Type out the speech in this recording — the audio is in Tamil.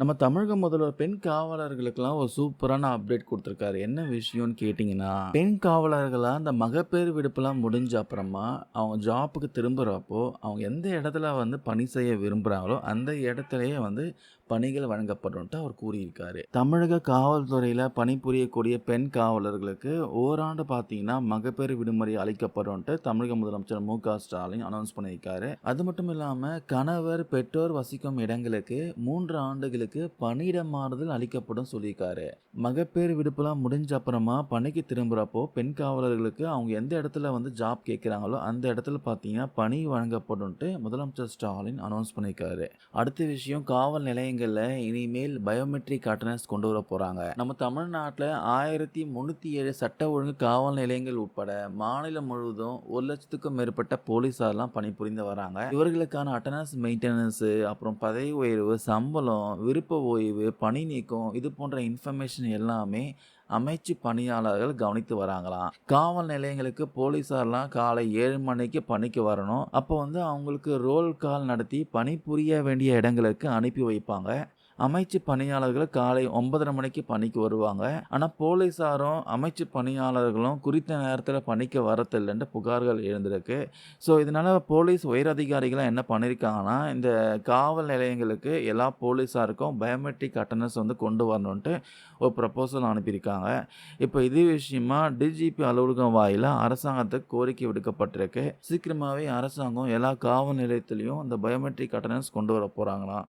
நம்ம தமிழக முதல்வர் பெண் காவலர்களுக்கெல்லாம் ஒரு சூப்பரான அப்டேட் கொடுத்துருக்காரு. என்ன விஷயம்னு கேட்டிங்கன்னா பெண் காவலர்களாக அந்த மகப்பேறு விடுப்புலாம் முடிஞ்ச அப்புறமா, அவங்க ஜாப்புக்கு திரும்புகிறப்போ அவங்க எந்த இடத்துல வந்து பணி செய்ய விரும்புகிறாங்களோ அந்த இடத்துலையே வந்து பணிகள் வழங்கப்படும்ன்ட்டு அவர் கூறியிருக்காரு. தமிழக காவல்துறையில பணிபுரியக்கூடிய பெண் காவலர்களுக்கு ஓராண்டு பார்த்தீங்கன்னா, மகப்பேறு விடுமுறை அளிக்கப்படும்ன்ட்டு தமிழக முதலமைச்சர் மு. க. ஸ்டாலின் அனௌன்ஸ் பண்ணியிருக்காரு. அது மட்டும் இல்லாம, கணவர், பெற்றோர் வசிக்கும் இடங்களுக்கு மூன்று ஆண்டுகளுக்கு பணியிட மாறுதல் அளிக்கப்படும் சொல்லியிருக்காரு. மகப்பேறு விடுப்புலாம் முடிஞ்ச அப்புறமா பணிக்கு திரும்புறப்போ, பெண் காவலர்களுக்கு அவங்க எந்த இடத்துல வந்து ஜாப் கேட்குறாங்களோ, அந்த இடத்துல பார்த்தீங்கன்னா, பணி வழங்கப்படும்ன்ட்டு முதலமைச்சர் ஸ்டாலின் அனௌன்ஸ் பண்ணியிருக்காரு. அடுத்த விஷயம் காவல் நிலையங்கள் நிலையங்கள்ல இனிமேல் பயோமெட்ரிக் அட்டனன்ஸ் கொண்டு வர போகிறாங்க நம்ம தமிழ்நாட்டில் ஆயிரத்தி முந்நூற்றி ஏழு சட்ட ஒழுங்கு காவல் நிலையங்கள் உட்பட மாநிலம் முழுவதும் 1,00,000க்கும் மேற்பட்ட போலீஸாரெலாம் பணிபுரிந்து வராங்க. இவர்களுக்கான அட்டனன்ஸ் மெயின்டெனன்ஸு அப்புறம் பதவி உயர்வு, சம்பளம், விருப்ப ஓய்வு, பணி நீக்கம் இது போன்ற இன்ஃபர்மேஷன் எல்லாமே அமைச்சு பணியாளர்கள் கவனித்து வராங்களாம். காவல் நிலையங்களுக்கு போலீஸார்லாம் காலை ஏழு மணிக்கு பணிக்கு வரணும். அப்போ வந்து அவங்களுக்கு ரோல் கால் நடத்தி பணிபுரிய வேண்டிய இடங்களுக்கு அனுப்பி வைப்பாங்க. அமைச்சு பணியாளர்கள் காலை 9:30 மணிக்கு பணிக்கு வருவாங்க. ஆனால் போலீஸாரும், அமைச்சு பணியாளர்களும் குறித்த நேரத்தில் பணிக்கு வரதில்லன்ட்டு புகார்கள் எழுந்திருக்கு. ஸோ, இதனால போலீஸ் உயர் என்ன பண்ணியிருக்காங்கன்னா, இந்த காவல் நிலையங்களுக்கு எல்லா போலீஸாருக்கும் பயோமெட்ரிக் அட்டனன்ஸ் வந்து கொண்டு வரணுன்ட்டு ஒரு ப்ரப்போசல் அனுப்பியிருக்காங்க. இப்போ இதே விஷயமா டிஜிபி அலுவலகம் வாயிலா அரசாங்கத்துக்கு கோரிக்கை விடுக்கப்பட்டிருக்கு. சீக்கிரமாகவே அரசாங்கம் எல்லா காவல் நிலையத்திலையும் அந்த பயோமெட்ரிக் அட்டனன்ஸ் கொண்டு வர போகிறாங்களாம்